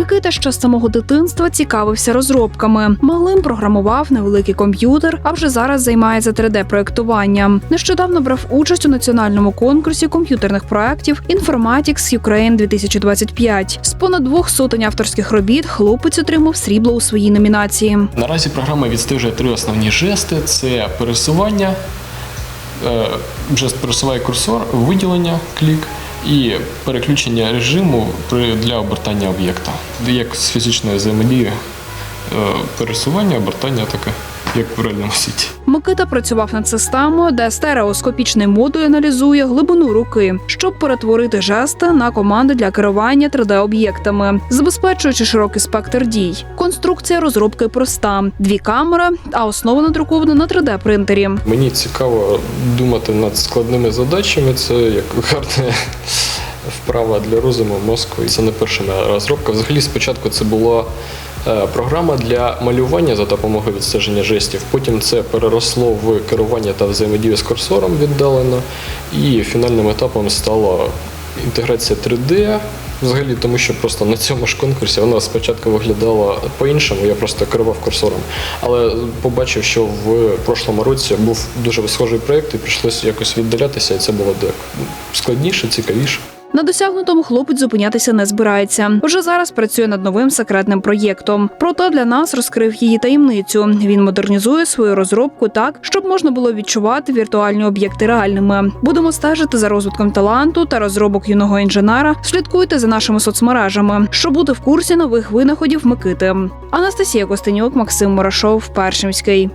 Микита ще з самого дитинства цікавився розробками. Малим програмував невеликий комп'ютер, а вже зараз займається 3D-проектуванням. Нещодавно брав участь у національному конкурсі комп'ютерних проєктів Informatics Ukraine 2025. З понад двох сотень авторських робіт хлопець отримав срібло у своїй номінації. Наразі програма відстежує три основні жести: це пересування, е, жест пересуває курсор, виділення, клік і переключення режиму для обертання об'єкта. Як з фізичної взаємодії е, пересування, обертання таке, як в реальному світі. Микита працював над системою, де стереоскопічний модуль аналізує глибину руки, щоб перетворити жести на команди для керування 3D-об'єктами, забезпечуючи широкий спектр дій. Конструкція розробки проста: дві камери, а основа надрукована на 3D-принтері. Мені цікаво думати над складними задачами. Це як гарна вправа для розуму, мозку. І це не перша розробка. Взагалі, спочатку це була програма для малювання за допомогою відстеження жестів. Потім це переросло в керування та взаємодію з курсором віддалено. І фінальним етапом стала інтеграція 3D. Взагалі, тому що просто на цьому ж конкурсі вона спочатку виглядала по-іншому, я просто керував курсором. Але побачив, що в прошлому році був дуже схожий проєкт, і прийшлося якось віддалятися, і це було складніше, цікавіше. На досягнутому хлопець зупинятися не збирається. Вже зараз працює над новим секретним проєктом. Проте для нас розкрив її таємницю. Він модернізує свою розробку так, щоб можна було відчувати віртуальні об'єкти реальними. Будемо стежити за розвитком таланту та розробок юного інженера. Слідкуйте за нашими соцмережами, щоб бути в курсі нових винаходів Микити. Анастасія Костенюк, Максим Мурашов, Першимський.